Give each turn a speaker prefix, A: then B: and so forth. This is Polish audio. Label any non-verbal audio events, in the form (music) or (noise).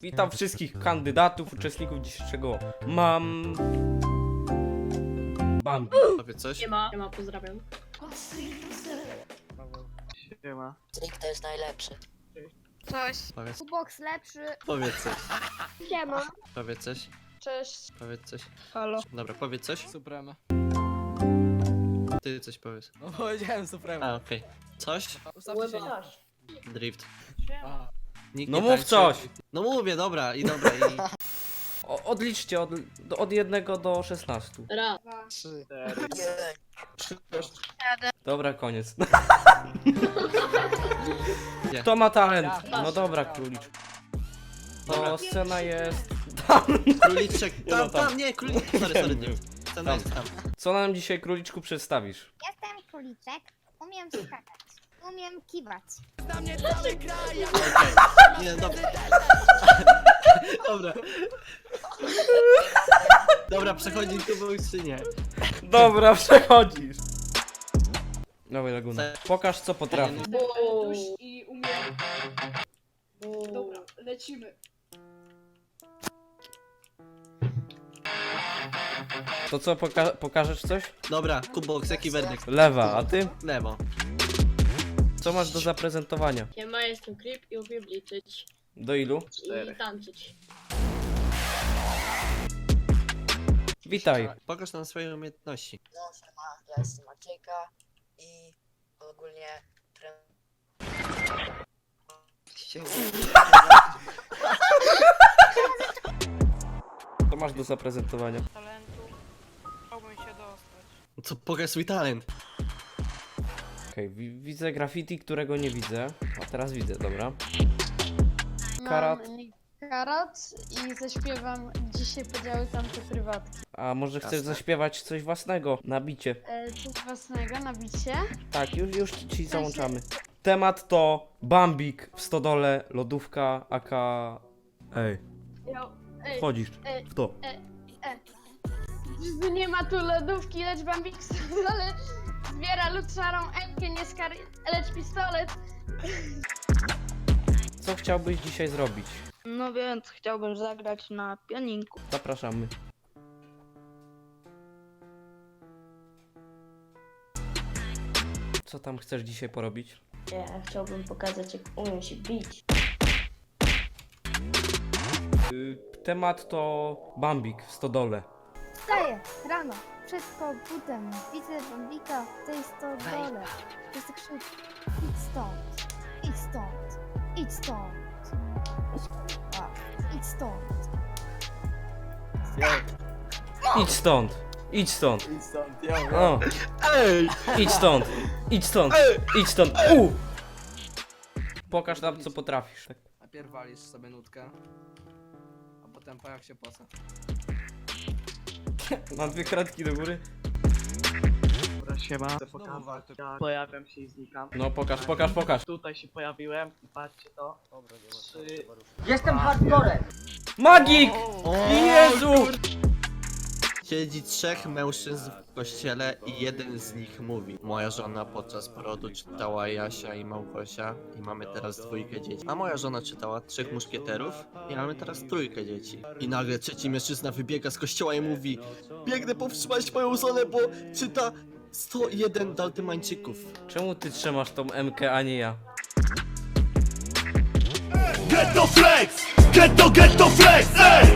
A: Witam wszystkich kandydatów, uczestników dzisiejszego Mam... Bambi.
B: Powiedz coś?
C: Nie ma, nie ma, pozdrawiam.
D: Siema.
E: Trik to jest najlepszy.
F: Coś.
B: Powiedz,
F: Box lepszy.
B: powiedz coś.
F: Siema.
B: Powiedz coś.
F: Cześć.
B: Powiedz coś.
F: Halo.
B: Dobra, powiedz coś.
D: Suprema.
B: Ty coś powiedz.
D: No powiedziałem Suprema.
B: A, okej. Coś?
D: Ustawcie się. nie-
B: Drift.
D: A,
B: Nikt
A: No
B: nie
A: mów
B: tańczy.
A: coś!
B: No mówię, dobra, i dobra, i...
A: O, odliczcie od, do, od 1 do 16.
C: Raz.
D: Trzy.
A: Dobra, koniec. (laughs)
B: Nie.
A: Kto ma talent? No dobra, królicz.
B: Dobra.
A: No, scena jest...
B: Króliczek,
A: Nie, no
B: tam,
A: tam.
B: tam, nie, króliczek, sorry, sorry, nie. Scena
A: Tam.
B: jest tam.
A: Co nam dzisiaj, króliczku, przedstawisz?
F: Jestem króliczek. Umiem skakać. Umiem kiwać.
B: Nie, dobra. (laughs) Dobra. Dobra, przechodzi tu był czy nie?
A: Dobra, przechodzisz. Dawaj, Laguna. Pokaż, co potrafisz.
C: Bo...
G: i umiem. Dobra, lecimy.
A: To co, poka pokażesz coś?
B: Dobra, Kubox, jaki werdykt?
A: Lewa, a ty?
B: Lewo.
A: Co masz do zaprezentowania?
C: Siema, jestem Creep i umiem liczyć.
A: Do ilu?
C: I tańczyć.
A: Witaj.
B: Pokaż nam swoje umiejętności.
E: No, siema, ja jestem Maciejka i ogólnie.
A: Co masz do zaprezentowania?
G: Talentu. Chciałbym się dostać.
B: Co, pokaż swój talent.
A: Okej, wi widzę graffiti, którego nie widzę. A teraz widzę, dobra. Karat.
F: Mam karat i zaśpiewam dzisiaj podziały tamte prywatki.
A: A może chcesz
B: Jasne.
A: zaśpiewać coś własnego na bicie?
F: E, coś własnego na bicie.
A: Tak, już, już ci załączamy. Temat to Bambik w stodole, lodówka, aka... Ej,
F: Jo, ej,
A: wchodzisz
F: ej,
A: w to.
F: Nie ma tu lodówki, lecz Bambik ale zbiera lód szarą emkę, nie skar... lecz pistolet.
A: Co chciałbyś dzisiaj zrobić?
G: No więc chciałbym zagrać na pianinku.
A: Zapraszamy. Co tam chcesz dzisiaj porobić?
H: Ja chciałbym pokazać, jak umiem się bić.
A: Y, temat to Bambik w stodole.
F: Wstaję rano, przed komputem, widzę Bambika w tej stodole. Jest krzyk, idź stąd, idź stąd, idź stąd. A, idź stąd.
A: Idź stąd! Idź stąd!
D: Idź stąd, ja
A: O!
B: Ej!
A: Idź stąd! Idź stąd! Idź stąd! U! Pokaż nam co potrafisz.
D: Najpierw walisz sobie nutkę, a potem pojawia się posa. (laughs)
A: Na dwie kratki do góry.
I: Dobra, siema.
D: Znowu warto.
I: Pojawiam się i znikam.
A: No pokaż, pokaż, pokaż.
I: Tutaj się pojawiłem patrzcie to. Trzy...
E: Jestem hardcorem!
A: Magik! Jezu!
B: Siedzi trzech mężczyzn w kościele i jeden z nich mówi Moja żona podczas porodu czytała Jasia i Małgosia i mamy teraz dwójkę dzieci. A moja żona czytała Trzech Muszkieterów i mamy teraz trójkę dzieci. I nagle trzeci mężczyzna wybiega z kościoła i mówi Biegnę powstrzymać moją żonę, bo czyta 101 Daltymańczyków.
A: Czemu ty trzymasz tą MK, a nie ja?
J: Ghetto flex, ghetto ghetto flex, ey.